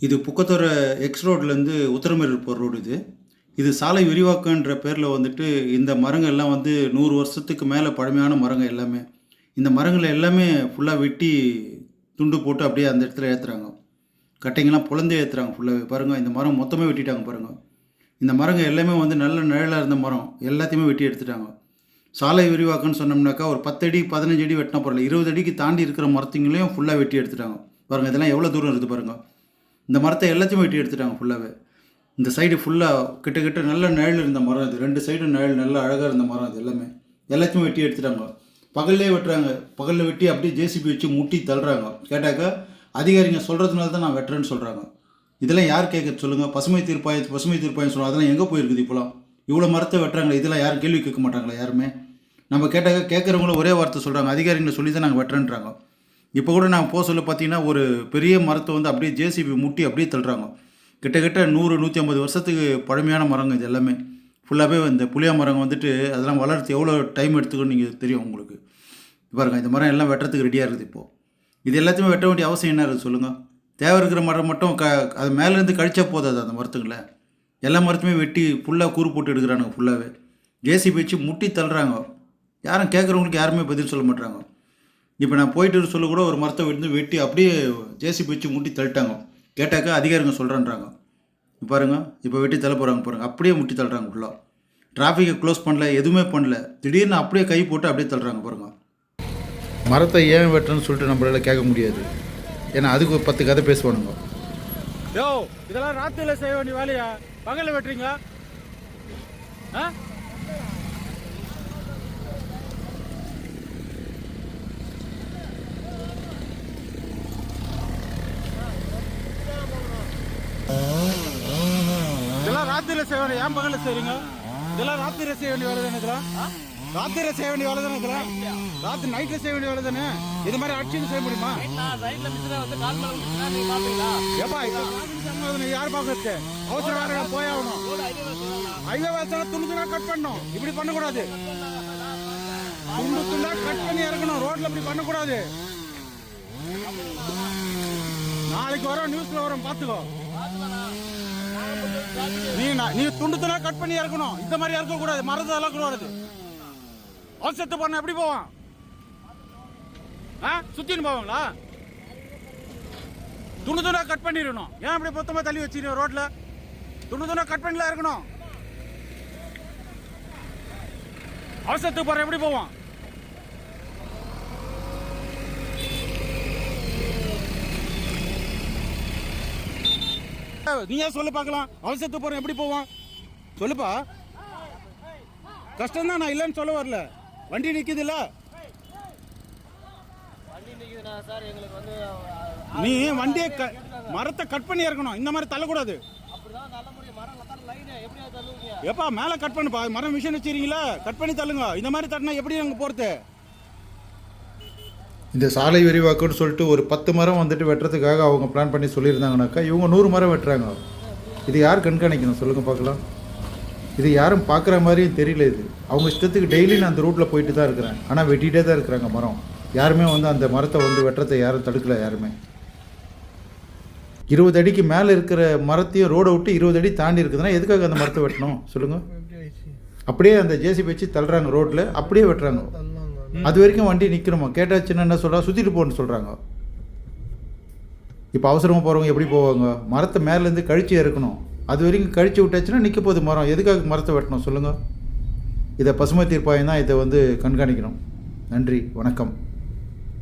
இது புக்கத்தோர எக்ஸ் ரோட்லேருந்து உத்தரமேரூர் போகிற ரோடு இது. இது சாலை விரிவாக்கன்ற பேரில் வந்துட்டு இந்த மரங்கள் எல்லாம் வந்து நூறு வருஷத்துக்கு மேலே பழமையான மரங்கள் எல்லாமே. இந்த மரங்களை எல்லாமே ஃபுல்லாக வெட்டி துண்டு போட்டு அப்படியே அந்த இடத்துல ஏற்றுறாங்க கட்டைங்கெல்லாம் புலந்தே ஏற்றுறாங்க ஃபுல்லாகவே பாருங்கள் இந்த மரம் மொத்தமே வெட்டிட்டாங்க பாருங்கள் இந்த மரங்கள் எல்லாமே வந்து நல்ல நிழலாக இருந்த மரம். எல்லாத்தையுமே வெட்டி எடுத்துட்டாங்க. சாலை விரிவாக்கம்னு சொன்னோம்னாக்கா ஒரு பத்து அடி பதினஞ்சு அடி வெட்டினா பரவாயில்ல. இருபது அடிக்கு தாண்டி இருக்கிற மரத்துங்களையும் ஃபுல்லாக வெட்டி எடுத்துட்டாங்க. பாருங்கள் இதெல்லாம் எவ்வளோ தூரம் இருக்குது பாருங்கள் இந்த மரத்தை எல்லாத்தையும் வெட்டி எடுத்துட்டாங்க ஃபுல்லாகவே இந்த சைடு ஃபுல்லாக கிட்ட கிட்ட நல்ல நிழல் இருந்த மரம் இது ரெண்டு சைடும் நிழல் நல்லா அழகாக இருந்த மரம் அது எல்லாமே. எல்லாத்தையும் வெட்டி எடுத்துட்டாங்க. பகல்லே வெட்டுறாங்க. பகலில் வெட்டி அப்படியே ஜேசிபி வச்சு முட்டி தள்ளுறாங்க. கேட்டாக்கா அதிகாரிங்க சொல்கிறதுனால தான் நான் வெட்டுறேன்னு சொல்கிறாங்க இதெல்லாம் யார் கேட்க சொல்லுங்கள் பசுமை தீர்ப்பாயம் பசுமை தீர்ப்பாயம் சொல்லுவாங்க அதெல்லாம் எங்கே போயிருக்குது இப்போலாம்? இவ்வளோ மரத்தை வெட்டுறாங்களே இதெல்லாம் யாரும் கேள்வி கேட்க மாட்டாங்களா யாருமே? நம்ம கேட்டாக்க கேட்குறவங்களும் ஒரே வார்த்தை சொல்கிறாங்க அதிகாரிங்களை சொல்லி தான் நாங்கள் வெட்டுறேன்றாங்க. இப்போ கூட நாங்கள் போக சொல்ல பார்த்தீங்கன்னா ஒரு பெரிய மரத்தை வந்து அப்படியே ஜேசிபி முட்டி அப்படியே தள்ளுறாங்க. கிட்டத்தட்ட நூறு நூற்றி ஐம்பது வருஷத்துக்கு பழமையான மரங்க இது எல்லாமே. ஃபுல்லாகவே இந்த புளியா மரம் வந்துட்டு அதெல்லாம் வளர்த்து எவ்வளோ டைம் எடுத்துக்குன்னு நீங்கள் தெரியும் உங்களுக்கு. பாருங்கள் இந்த மரம் எல்லாம் வெட்டுறதுக்கு ரெடியாக இருக்குது இப்போது இது எல்லாத்தையுமே வெட்ட வேண்டிய அவசியம் என்ன இருக்குது சொல்லுங்கள் தேவை இருக்கிற மரம் மட்டும் க அது மேலேருந்து கழிச்சா போதாது அந்த மரத்துங்களை எல்லா மரத்தையுமே வெட்டி ஃபுல்லாக கூறு போட்டு எடுக்கிறானுங்க ஃபுல்லாகவே ஜேசிபி வச்சு முட்டி தள்ளுறாங்க. யாரும் கேட்குறவங்களுக்கு யாருமே பதில் சொல்ல மாட்டாங்க இப்போ நான் போயிட்டு சொல்ல கூட ஒரு மரத்தை விழுந்து வெட்டி அப்படியே ஜேசிபி வச்சு முட்டி தள்ளிட்டாங்க. கேட்டாக்கா அதிகாரிங்க சொல்கிறேன்றாங்க பாருங்க இப்போ வெட்டி தள்ள போகிறாங்க பாருங்கள் அப்படியே முட்டி தள்ளுறாங்க ஃபுல்லாக டிராஃபிக்கை க்ளோஸ் பண்ணல எதுவுமே பண்ணல. திடீர்னு அப்படியே கை போட்டு அப்படியே தள்ளுறாங்க பாருங்க. மரத்தை ஏன் வெட்டுறேன்னு சொல்லிட்டு நம்மளால கேட்க முடியாது. ஏன்னா அதுக்கு ஒரு பத்து கதை பேசுவானுங்க. யோ இதெல்லாம் ராத்திரியில் செய்ய வேண்டிய வேலையா? பகலில் வெட்டுறீங்க ஆ? ராத்திரில செய்ய வேண்டிய ஏன் பகல்ல செய்றீங்க? இதெல்லாம் ராத்திரில செய்ய வேண்டிய வேலை தானே இதெல்லாம்? ராத்திரில செய்ய வேண்டிய வேலை தானே இதெல்லாம்? ராத்திரி நைட்ல செய்ய வேண்டிய வேலை தானே? இது மாதிரி ஆட்சியும் செய்ய முடியுமா? ஏப்பா யார் பாக்குறது? அவசர வேலை போய் ஆகணும். ஹைவே வேலை துண்டு கட் பண்ணணும். இப்படி பண்ணக்கூடாது. துண்டு துண்டா கட் பண்ணி இறக்கணும். ரோட்ல இப்படி பண்ணக்கூடாது. நாளைக்கு வரோம் நியூஸ்ல வரோம் பாத்துக்கோ. நீ நீ துண்டு துண்டா கட் பண்ணி இறக்கணும். இந்த மாதிரி இறக்க கூடாது மரத்தை எல்லாம் கூடாது அவசரத்து பண்ண எப்படி போவான்? ஆ? சுத்தின்னு போவாங்களா? துண்டு துணா கட் பண்ணிடணும். ஏன் அப்படி மொத்தமாக தள்ளி வச்சிருக்கோம் ரோட்டில் துண்டு துணா கட் பண்ணல இருக்கணும் அவசரத்துக்கு போகிறேன் எப்படி போவான்? ஏய், நீ ஏன் சொல்லு பார்க்கலாம். அவசரத்துக்கு போற எப்படி போவான்? சொல்லுப்பா. கஷ்டம் தான் நான் இல்லைன்னு சொல்ல வரல. வண்டி நிக்குது இல்ல நீ வண்டியை க- மரத்தை கட் பண்ணி இறக்கணும். இந்த மாதிரி தள்ளக்கூடாது. எப்பா மேல கட் பண்ணுப்பா மரம் மிஷின் வச்சிருக்கீங்களா? கட் பண்ணி தள்ளுங்க. இந்த மாதிரி தட்டினா எப்படி அங்க போறது? இந்த சாலை விரிவாக்கம்னு சொல்லிட்டு ஒரு பத்து மரம் வந்துட்டு வெட்டுறதுக்காக அவங்க பிளான் பண்ணி சொல்லியிருந்தாங்கனாக்கா இவங்க நூறு மரம் வெட்டுறாங்க. இது யார் கண்காணிக்கணும்? சொல்லுங்கள் பார்க்கலாம். இது யாரும் பார்க்குற மாதிரியும் தெரியல இது. அவங்க இஷ்டத்துக்கு டெய்லி நான் அந்த ரூட்டில் போயிட்டு தான் இருக்கிறேன். ஆனால் வெட்டிகிட்டே தான் இருக்கிறாங்க மரம். யாருமே வந்து அந்த மரத்தை வந்து வெட்டுறதை யாரும் தடுக்கல யாருமே. இருபது அடிக்கு மேலே இருக்கிற மரத்தையும் ரோடை விட்டு இருபது அடி தாண்டி இருக்குதுன்னா எதுக்காக அந்த மரத்தை வெட்டணும்? சொல்லுங்கள் அப்படியே அந்த ஜேசிபி வச்சு தள்ளுறாங்க ரோட்டில் அப்படியே வெட்டுறாங்க. அது வரைக்கும் வண்டி நிற்கிறோமா கேட்டாச்சுன்னா என்ன சொல்கிறா சுற்றிட்டு போகணும்னு சொல்கிறாங்க இப்போ அவசரமாக போகிறவங்க எப்படி போவாங்க? மரத்தை மேலேருந்து கழிச்சு இறக்கணும். அது வரைக்கும் கழிச்சு விட்டாச்சுன்னா நிற்க போகுது மரம். எதுக்காக மரத்தை வெட்டணும் சொல்லுங்கள் இதை பசுமை தீர்ப்பாயம் தான் இதை வந்து கண்காணிக்கணும். நன்றி. வணக்கம்.